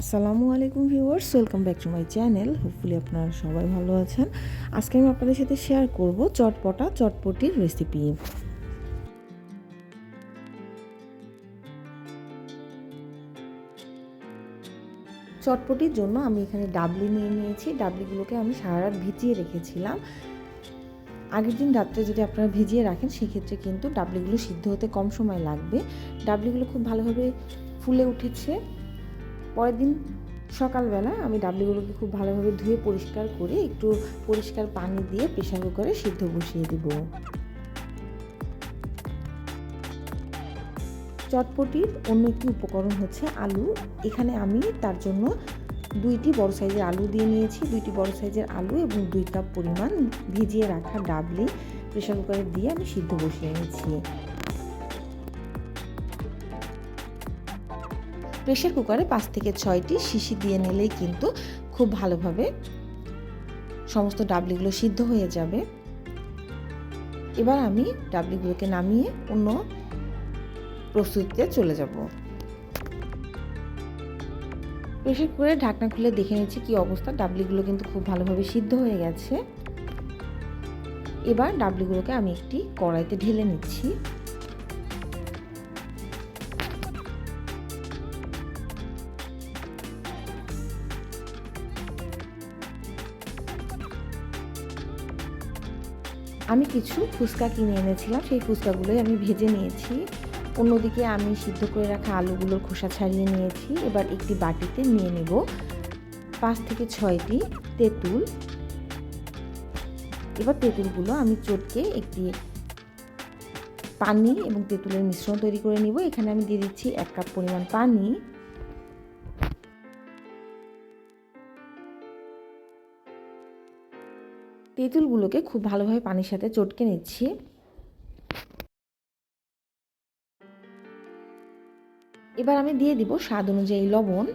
আসসালামু আলাইকুম viewers, welcome back to my channel. Hopefully আপনারা সবাই ভালো আছেন। আজকে আমি আপনাদের সাথে শেয়ার করব চটপটা, চটপটির রেসিপি চটপটির জন্য আমি এখানে ডাবলি নিয়ে নিয়েছি। ডাবলিগুলোকে আমি সারা রাত ভিজিয়ে রেখেছিলাম। আগের দিন রাত্রে যদি আপনারা ভিজিয়ে রাখেন, সেক্ষেত্রে কিন্তু ডাবলিগুলো সিদ্ধ হতে কম সময় লাগবে। ডাবলিগুলো খুব ভালোভাবে ফুলে উঠেছে। পরের দিন সকালবেলা আমি ডাবলিগুলোকে খুব ভালোভাবে ধুয়ে পরিষ্কার করে একটু পরিষ্কার পানি দিয়ে প্রেশার কুকারে সিদ্ধ বসিয়ে দেব। চটপটির অন্য একটি উপকরণ হচ্ছে আলু। এখানে আমি তার জন্য দুইটি বড় সাইজের আলু দিয়ে নিয়েছি। দুইটি বড় সাইজের আলু এবং দুই কাপ পরিমাণ ভিজিয়ে রাখা ডাবলি প্রেশার কুকারে দিয়ে আমি সিদ্ধ বসিয়ে নিয়েছি প্রেশার কুকারে পাঁচ থেকে ছয়টি শিশি দিয়ে নিলেই কিন্তু খুব ভালোভাবে সমস্ত ডাবলিগুলো সিদ্ধ হয়ে যাবে। এবার আমি ডাবলিগুলোকে নামিয়ে অন্য প্রস্তুতিতে চলে যাব। প্রেশার কুকারে ঢাকনা খুলে দেখে নিচ্ছি কি অবস্থা। ডাবলিগুলো কিন্তু খুব ভালোভাবে সিদ্ধ হয়ে গেছে। এবার ডাবলিগুলোকে আমি একটি কড়াইতে ঢেলে নিচ্ছি। আমি কিছু ফুচকা কিনে এনেছিলাম, সেই ফুচকাগুলোই আমি ভেজে নিয়েছি। অন্যদিকে আমি সিদ্ধ করে রাখা আলুগুলোর খোসা ছাড়িয়ে নিয়েছি। এবার একটি বাটিতে নিয়ে নেব পাঁচ থেকে ছয়টি তেঁতুল। এবার তেঁতুলগুলো আমি চটকে একটি পানি এবং তেঁতুলের মিশ্রণ তৈরি করে নিব। এখানে আমি দিয়ে দিচ্ছি এক কাপ পরিমাণ পানি। তেঁতুলগুলোকে খুব ভালোভাবে পানির সাথে চটকে নিচ্ছি। এবার আমি দিয়ে দিব স্বাদ অনুযায়ী লবণ।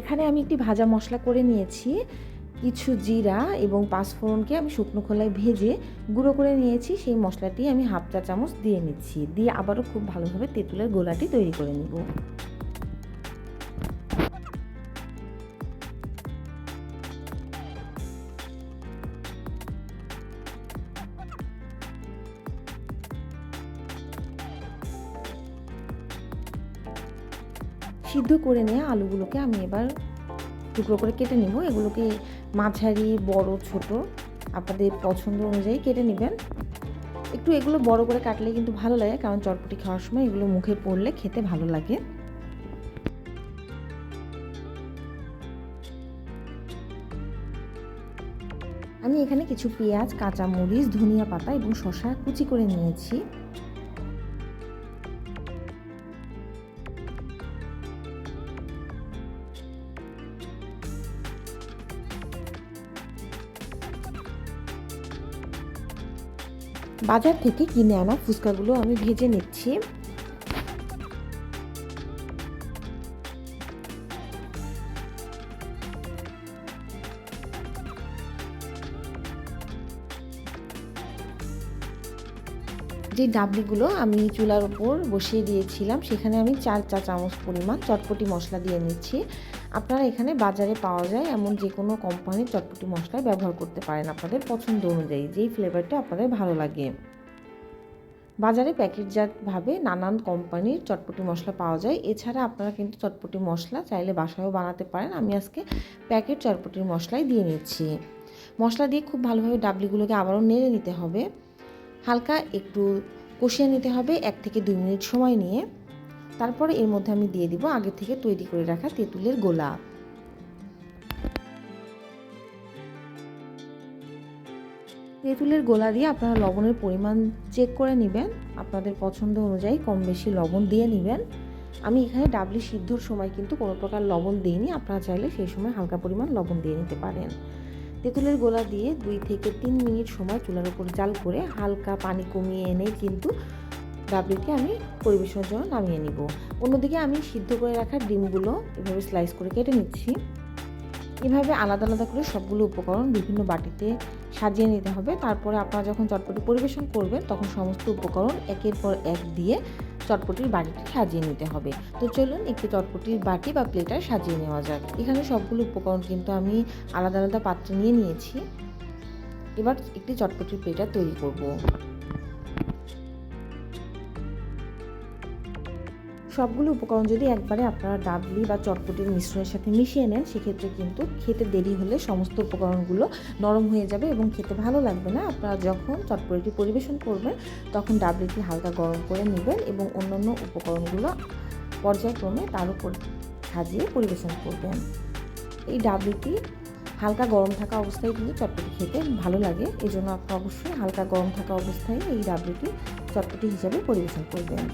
এখানে আমি একটি ভাজা মশলা করে নিয়েছি। কিছু জিরা এবং পাঁচফোড়নকে আমি শুকনো খোলায় ভেজে গুঁড়ো করে নিয়েছি। সেই মশলাটি আমি হাফ চা চামচ দিয়ে নিচ্ছি। দিয়ে আবারও খুব ভালোভাবে তেঁতুলের গোলাটি তৈরি করে নিব। সিদ্ধ করে নেওয়া আলুগুলোকে আমি এবার টুকরো করে কেটে নিব। এগুলোকে মাঝারি, বড়, ছোট, আপনাদের পছন্দ অনুযায়ী কেটে নেবেন। একটু এগুলো বড় করে কাটলে কিন্তু ভালো লাগে, কারণ চটপটি খাওয়ার সময় এগুলো মুখে পড়লে খেতে ভালো লাগে। আমি এখানে কিছু পেঁয়াজ, কাঁচামরিচ, ধনিয়া পাতা এবং শসা কুচি করে নিয়েছি। বাজার থেকে কিনে আনা ফুচকাগুলো আমি ভেজে নিচ্ছি। যে ডাবলিগুলো আমি চুলার উপর বসিয়ে দিয়েছিলাম, সেখানে আমি চার চা চামচ পরিমাণ চটপটি মশলা দিয়ে নিচ্ছি। আপনারা এখানে বাজারে পাওয়া যায় এমন যে কোনো কোম্পানির চটপটি মশলা ব্যবহার করতে পারেন আপনাদের পছন্দ অনুযায়ী, যেই ফ্লেভারটা আপনাদের ভালো লাগে। বাজারে প্যাকেটজাতভাবে নানান কোম্পানির চটপটি মশলা পাওয়া যায়। এছাড়া আপনারা কিন্তু চটপটি মশলা চাইলে বাসায়ও বানাতে পারেন। আমি আজকে প্যাকেট চটপটির মশলাই দিয়ে নিচ্ছি। মশলা দিয়ে খুব ভালোভাবে ডাবলিগুলোকে আবারও নেড়ে নিতে হবে। হালকা একটু কষিয়ে নিতে হবে এক থেকে দুই মিনিট সময় নিয়ে। তারপরে এর মধ্যে আমি দিয়ে দিব আগে থেকে তৈরি করে রাখা তেঁতুলের গোলা তেঁতুলের গোলা দিয়ে আপনারা লবণের পরিমাণ চেক করে নেবেন। আপনাদের পছন্দ অনুযায়ী কম বেশি লবণ দিয়ে নেবেন। আমি এখানে ডাবলি সিদ্ধর সময় কিন্তু কোনো প্রকার লবণ দিইনি, আপনারা চাইলে সেই সময় হালকা পরিমাণ লবণ দিয়ে নিতে পারেন। তেঁতুলের গোলা দিয়ে দুই থেকে তিন মিনিট সময় চুলার উপর জাল করে হালকা পানি কমিয়ে এনে কিন্তু ডাবলিটি আমি পরিবেশনের জন্য নামিয়ে নিব। অন্যদিকে আমি সিদ্ধ করে রাখা ডিমগুলো এভাবে স্লাইস করে কেটে নিচ্ছি। এভাবে আলাদা আলাদা করে সবগুলো উপকরণ বিভিন্ন বাটিতে সাজিয়ে নিতে হবে। তারপরে আপনারা যখন চটপটি পরিবেশন করবেন, তখন সমস্ত উপকরণ একের পর এক দিয়ে চটপটির বাটিটি সাজিয়ে নিতে হবে। তো চলুন একটি চটপটির বাটি বা প্লেটার সাজিয়ে নেওয়া যাক। এখানে সবগুলো উপকরণ কিন্তু আমি আলাদা আলাদা পাত্রে নিয়ে নিয়েছি। এবার একটি চটপটির প্লেটার তৈরি করব। সবগুলো উপকরণ যদি একবারে আপনারা ডাবলি বা চটপটির মিশ্রণের সাথে মিশিয়ে নেন, সেক্ষেত্রে কিন্তু খেতে দেরি হলে সমস্ত উপকরণগুলো নরম হয়ে যাবে এবং খেতে ভালো লাগবে না। আপনারা যখন চটপটিটি পরিবেশন করবেন, তখন ডাবলিটি হালকা গরম করে নেবেন এবং অন্যান্য উপকরণগুলো পর্যায়ক্রমে তার উপর সাজিয়ে পরিবেশন করবেন। এই ডাবলিটি হালকা গরম থাকা অবস্থায় কিন্তু চটপটি খেতে ভালো লাগে। এই জন্য আপনি অবশ্যই হালকা গরম থাকা অবস্থায় এই ডাবলিটি চটপটি হিসাবে পরিবেশন করবেন।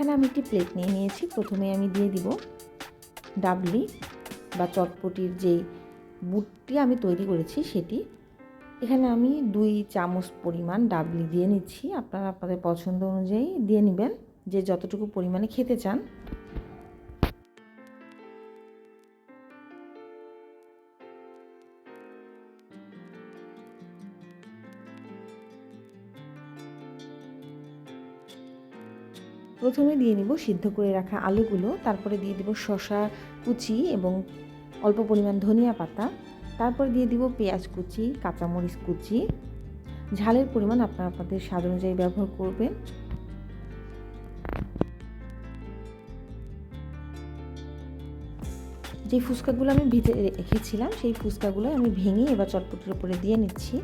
এখানে আমি একটি প্লেট নিয়ে নিয়েছি। প্রথমে আমি দিয়ে দিব ডাবলি বা চটপটির যে বুটটি আমি তৈরি করেছি সেটি। এখানে আমি দুই চামচ পরিমাণ ডাবলি দিয়ে নিচ্ছি। আপনারা আপনাদের পছন্দ অনুযায়ী দিয়ে নেবেন। যে যতটুকু পরিমাণে খেতে চান। প্রথমে দিয়ে নিব সিদ্ধ করে রাখা আলুগুলো, তারপরে দিয়ে দিব শসা কুচি এবং অল্প পরিমাণ ধনিয়া পাতা। তারপর দিয়ে দিব পেঁয়াজ কুচি, কাঁচামরিচ কুচি। ঝালের পরিমাণ আপনারা আপনাদের স্বাদ অনুযায়ী ব্যবহার করবেন। যে ফুচকাগুলো আমি ভিজে রেখেছিলাম, সেই ফুচকাগুলো আমি ভেঙে এবার চটপটির উপরে দিয়ে নিচ্ছি।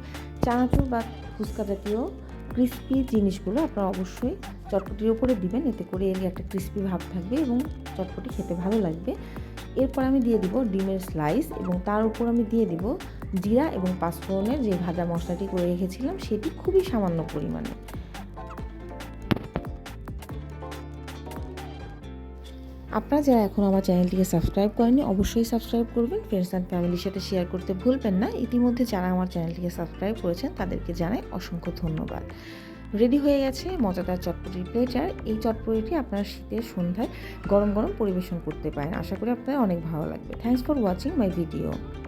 চানাচুর বা ফুচকা জাতীয় ক্রিস্পি জিনিসগুলো আপনারা অবশ্যই চটপটির ওপরে দিবেন, এতে করে এর একটা ক্রিস্পি ভাব থাকবে এবং চটপটি খেতে ভালো লাগবে। এরপর আমি দিয়ে দিব ডিমের স্লাইস এবং তার উপর আমি দিয়ে দিব জিরা এবং পাঁচফোড়নের যে ভাজা মশলাটি করে রেখেছিলাম, সেটি খুবই সামান্য পরিমাণে। আপনারা যারা এখন আমার চ্যানেলটিকে সাবস্ক্রাইব করেননি, অবশ্যই সাবস্ক্রাইব করবেন। ফ্রেন্ডস অ্যান্ড ফ্যামিলির সাথে শেয়ার করতে ভুলবেন না। ইতিমধ্যে যারা আমার চ্যানেলটিকে সাবস্ক্রাইব করেছেন, তাদেরকে জানাই অসংখ্য ধন্যবাদ। রেডি হয়ে গেছে মজাদার চটপটির প্লেটার এই চটপটিটি আপনারা শীতের সন্ধ্যায় গরম গরম পরিবেশন করতে পারেন। আশা করি আপনার অনেক ভালো লাগবে। Thanks for watching my video